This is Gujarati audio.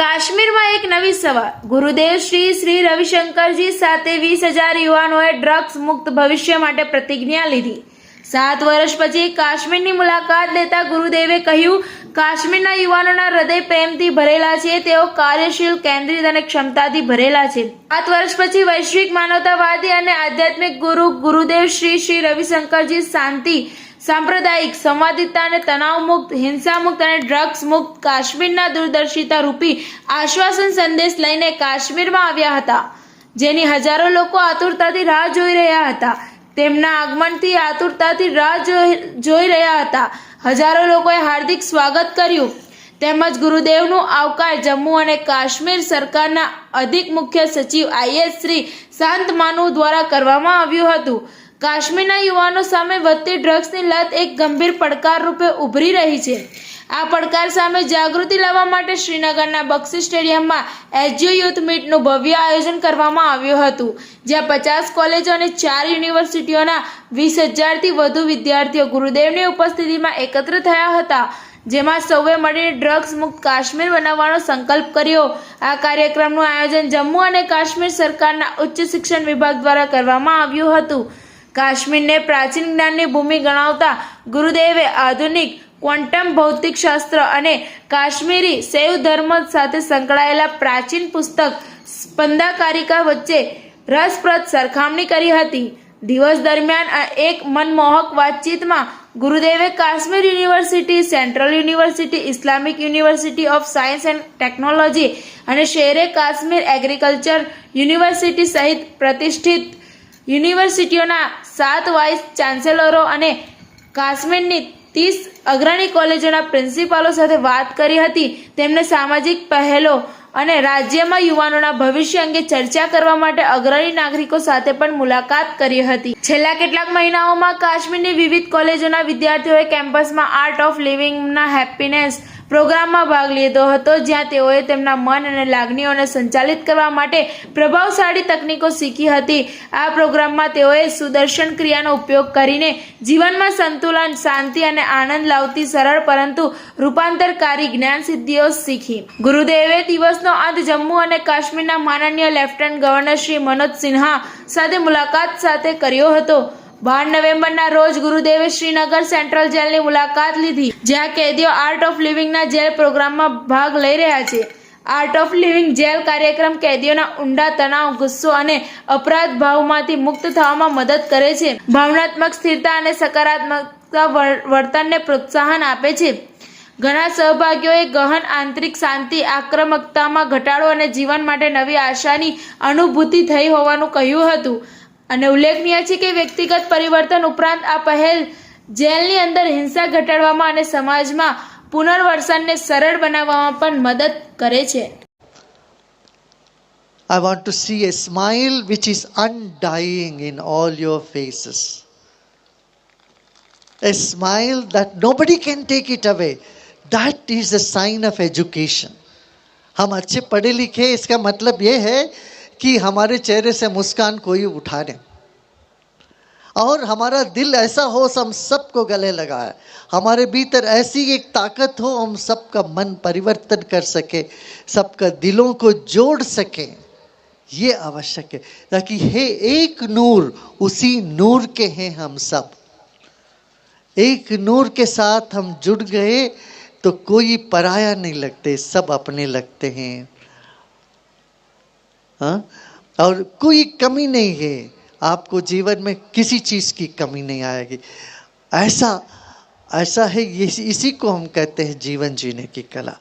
કાશ્મીરમાં એક નવી સવાર. ગુરુદેવ શ્રી શ્રી રવિશંકરજી સાથે વીસ હજાર યુવાનોએ ડ્રગ્સ મુક્ત ભવિષ્ય માટે પ્રતિજ્ઞા લીધી. સાત વર્ષ પછી કાશ્મીરની મુલાકાત લેતા ગુરુદેવે કહ્યું, કાશ્મીરના યુવાનોના હૃદય પ્રેમથી ભરેલા છે, તેઓ કાર્યશીલ, કેન્દ્રિત અને ક્ષમતાથી ભરેલા છે. સાત વર્ષ પછી વૈશ્વિક માનવતાવાદી અને આધ્યાત્મિક ગુરુ ગુરુદેવ શ્રી શ્રી રવિશંકરજી શાંતિ સાંપ્રદાયિક સંવાદિતાને તણાવમુક્ત, હિંસામુક્ત અને ડ્રગ્સ મુક્ત કાશ્મીરના દૂરદર્શિતા રૂપી આશ્વાસન સંદેશ લઈને કાશ્મીરમાં આવ્યા હતા, જેની હજારો લોકો આતુરતાથી રાહ જોઈ રહ્યા હતા. તેમના આગમનથી આતુરતાથી રાહ જોઈ રહ્યા હતા. હજારો લોકોએ હાર્દિક સ્વાગત કર્યું. તેમજ ગુરુદેવનું આવકાર જમ્મુ અને કાશ્મીર સરકારના અધિક મુખ્ય સચિવ આઈએસ શ્રી શાંત માનુ દ્વારા કરવામાં આવ્યું હતું. કાશ્મીરના યુવાનો સામે વધતી ડ્રગ્સની લત એક ગંભીર પડકાર રૂપે ઉભરી રહી છે. આ પડકાર સામે જાગૃતિ લાવવા માટે શ્રીનગરના બક્ષી સ્ટેડિયમમાં એસજીઓ યુથ મીટનું ભવ્ય આયોજન કરવામાં આવ્યું હતું, જ્યાં પચાસ કોલેજો અને ચાર યુનિવર્સિટીઓના વીસ હજારથી વધુ વિદ્યાર્થીઓ ગુરુદેવની ઉપસ્થિતિમાં એકત્ર થયા હતા, જેમાં સૌએ મળીને ડ્રગ્સ મુક્ત કાશ્મીર બનાવવાનો સંકલ્પ કર્યો. આ કાર્યક્રમનું આયોજન જમ્મુ અને કાશ્મીર સરકારના ઉચ્ચ શિક્ષણ વિભાગ દ્વારા કરવામાં આવ્યું હતું. કાશ્મીરને પ્રાચીન જ્ઞાનની ભૂમિ ગણાવતા ગુરુદેવે આધુનિક ક્વોન્ટમ ભૌતિકશાસ્ત્ર અને કાશ્મીરી શૈવ ધર્મ સાથે સંકળાયેલા પ્રાચીન પુસ્તક સ્પંદાકારિકા વચ્ચે રસપ્રદ સરખામણી કરી હતી. દિવસ દરમિયાન એક મનમોહક વાતચીતમાં ગુરુદેવે Kashmir university, central university, Islamic university of science and technology અને શેરે કાશ્મીર એગ્રીકલ્ચર યુનિવર્સિટી સહિત પ્રતિષ્ઠિત યુનિવર્સિટીઓના સાત વાઇસ ચાન્સેલરો અને કાશ્મીરની ત્રીસ અગ્રણી કોલેજોના પ્રિન્સિપાલો સાથે વાત કરી હતી. તેમને સામાજિક પહેલો અને રાજ્યમાં યુવાનોના ભવિષ્ય અંગે ચર્ચા કરવા માટે અગ્રણી નાગરિકો સાથે પણ મુલાકાત કરી હતી. છેલ્લા કેટલાક મહિનાઓમાં કાશ્મીરની વિવિધ કોલેજોના વિદ્યાર્થીઓએ કેમ્પસમાં આર્ટ ઓફ લિવિંગના હેપીનેસ પ્રોગ્રામમાં ભાગ લીધો હતો, જ્યાં તેઓએ તેમના મન અને લાગણીઓને સંચાલિત કરવા માટે પ્રભાવશાળી તકનીકો શીખી હતી. આ પ્રોગ્રામમાં તેઓએ સુદર્શન ક્રિયાનો ઉપયોગ કરીને જીવનમાં સંતુલન, શાંતિ અને આનંદ લાવતી સરળ પરંતુ રૂપાંતરકારી જ્ઞાન સિદ્ધિઓ શીખી. ગુરુદેવે દિવસનો અંત જમ્મુ અને કાશ્મીરના માનનીય લેફ્ટનન્ટ ગવર્નર શ્રી મનોજ સિન્હા સાથે મુલાકાત સાથે કર્યો હતો. બાર નવેમ્બરના રોજ ગુરુદેવે શ્રીનગર સેન્ટ્રલ જેલની મુલાકાત લીધી, જ્યાં કેદીઓ આર્ટ ઓફ લિવિંગના જેલ પ્રોગ્રામમાં ભાગ લઈ રહ્યા છે. આર્ટ ઓફ લિવિંગ જેલ કાર્યક્રમ કેદીઓના ઊંડા તણાવ, ગુસ્સો અને અપરાધ ભાવમાંથી મુક્ત થવામાં મદદ કરે છે. ભાવનાત્મક સ્થિરતા અને સકારાત્મકતા વર- વર્તનને પ્રોત્સાહન આપે છે. ઘણા સહભાગીઓએ ગહન, આંતરિક શાંતિ, આક્રમકતામાં ઘટાડો અને જીવન માટે નવી આશાની અનુભૂતિ થઈ હોવાનું કહ્યું હતું અને ઉલ્લેખનીય છે કે વ્યક્તિગત પરિવર્તન ઉપરાંત આ પહેલ જેલની અંદર હિંસા ઘટાડવામાં અને સમાજમાં પુનર્વસનને સરળ બનાવવામાં પણ મદદ કરે છે I want to see a smile which is undying in all your faces. A smile that nobody can take it away. That is a sign of education हम अच्छे पढ़े लिखे, इसका मतलब ये है कि हमारे चेहरे से मुस्कान कोई उठा दे और हमारा दिल ऐसा हो, हम सबको गले लगाए। हमारे भीतर ऐसी एक ताकत हो, हम सबका मन परिवर्तन कर सके, सबका दिलों को जोड़ सके। ये आवश्यक है। ताकि हे एक नूर, उसी नूर के हैं हम सब। एक नूर के साथ हम जुड़ गए तो कोई पराया नहीं लगते, सब अपने लगते हैं। हाँ? और कोई कमी नहीं है। आपको जीवन में किसी चीज़ की कमी नहीं आएगी। ऐसा ऐसा है इसी को हम कहते हैं जीवन जीने की कला।